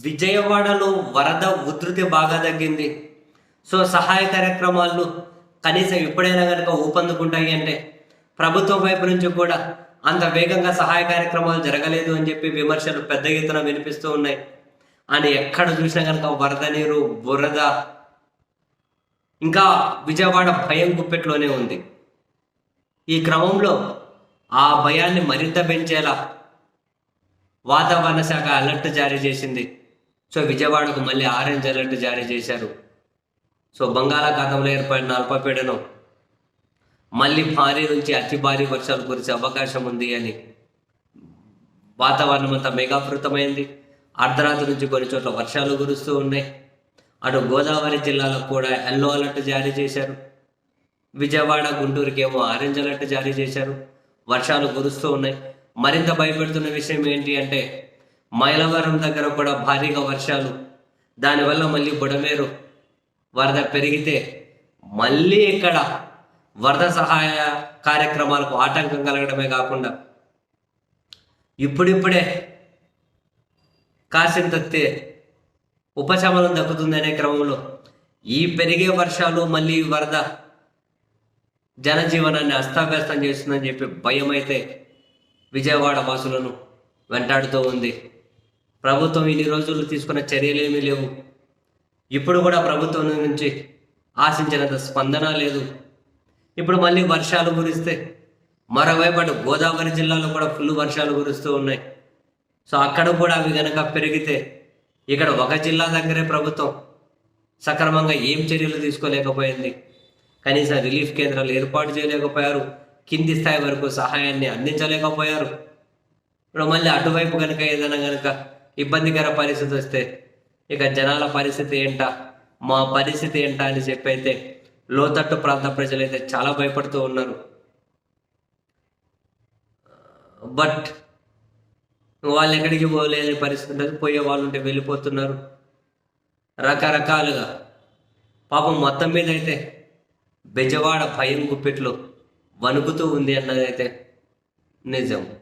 విజయవాడలో వరద ఉధృతి బాగా తగ్గింది. సో సహాయ కార్యక్రమాలు కనీసం ఎప్పుడైనా కనుక ఊపందుకుంటాయి అంటే ప్రభుత్వం వైపు నుంచి కూడా అంత వేగంగా సహాయ కార్యక్రమాలు జరగలేదు అని చెప్పి విమర్శలు పెద్ద ఎత్తున వినిపిస్తూ ఉన్నాయి. అని ఎక్కడ చూసినా కనుక వరద నీరు బురద ఇంకా విజయవాడ భయం గుప్పెట్లోనే ఉంది. ఈ క్రమంలో ఆ భయాన్ని మరింత పెంచేలా వాతావరణ శాఖ అలర్ట్ జారీ చేసింది. సో విజయవాడకు మళ్ళీ ఆరెంజ్ అలర్ట్ జారీ చేశారు. సో బంగాళాఖాతంలో ఏర్పడిన అల్పపీడనం మళ్ళీ భారీ నుంచి అతి భారీ వర్షాలు కురిసే అవకాశం ఉంది అని వాతావరణం అంతా మేఘావృతమైంది అర్ధరాత్రి నుంచి కొన్ని చోట్ల వర్షాలు కురుస్తూ ఉన్నాయి. అటు గోదావరి జిల్లాలకు కూడా ఎల్లో అలర్ట్ జారీ చేశారు. విజయవాడ గుంటూరుకి ఏమో ఆరెంజ్ అలర్ట్ జారీ చేశారు. వర్షాలు కురుస్తూ ఉన్నాయి. మరింత భయపెడుతున్న విషయం ఏంటి అంటే మైలవరం దగ్గర కూడా భారీగా వర్షాలు. దానివల్ల మళ్ళీ బుడమేరు వరద పెరిగితే మళ్ళీ ఇక్కడ వరద సహాయ కార్యక్రమాలకు ఆటంకం కలగడమే కాకుండా ఇప్పుడిప్పుడే కాసింత ఉపశమనం దక్కుతుందనే క్రమంలో ఈ పెరిగే వర్షాలు మళ్ళీ వరద జనజీవనాన్ని అస్తావ్యస్తం చేస్తుందని చెప్పి భయం అయితే విజయవాడ వాసులను వెంటాడుతూ ఉంది. ప్రభుత్వం ఇన్ని రోజులు తీసుకున్న చర్యలేమీ లేవు. ఇప్పుడు కూడా ప్రభుత్వం నుంచి ఆశించినంత స్పందన లేదు. ఇప్పుడు మళ్ళీ వర్షాలు కురిస్తే మరోవైపు అటు గోదావరి జిల్లాలో కూడా ఫుల్ వర్షాలు కురుస్తూ ఉన్నాయి. సో అక్కడ కూడా అవి కనుక పెరిగితే ఇక్కడ ఒక జిల్లా దగ్గరే ప్రభుత్వం సక్రమంగా ఏం చర్యలు తీసుకోలేకపోయింది. కనీసం రిలీఫ్ కేంద్రాలు ఏర్పాటు చేయలేకపోయారు. కింది స్థాయి వరకు సహాయాన్ని అందించలేకపోయారు. ఇప్పుడు మళ్ళీ అటువైపు కనుక ఏదైనా కనుక ఇబ్బందికర పరిస్థితి వస్తే ఇక జనాల పరిస్థితి ఏంటా? మా పరిస్థితి ఏంటా అని చెప్పి అయితే లోతట్టు ప్రాంత ప్రజలైతే చాలా భయపడుతూ ఉన్నారు. బట్ వాళ్ళు ఎక్కడికి పోలేని పరిస్థితి ఉండదు. పోయే వాళ్ళు ఉంటే వెళ్ళిపోతున్నారు. రకరకాలుగా. పాపం మొత్తం మీద అయితే బెజవాడ భయం గుప్పెట్లో వణుకుతూ ఉంది అన్నదైతే నిజం.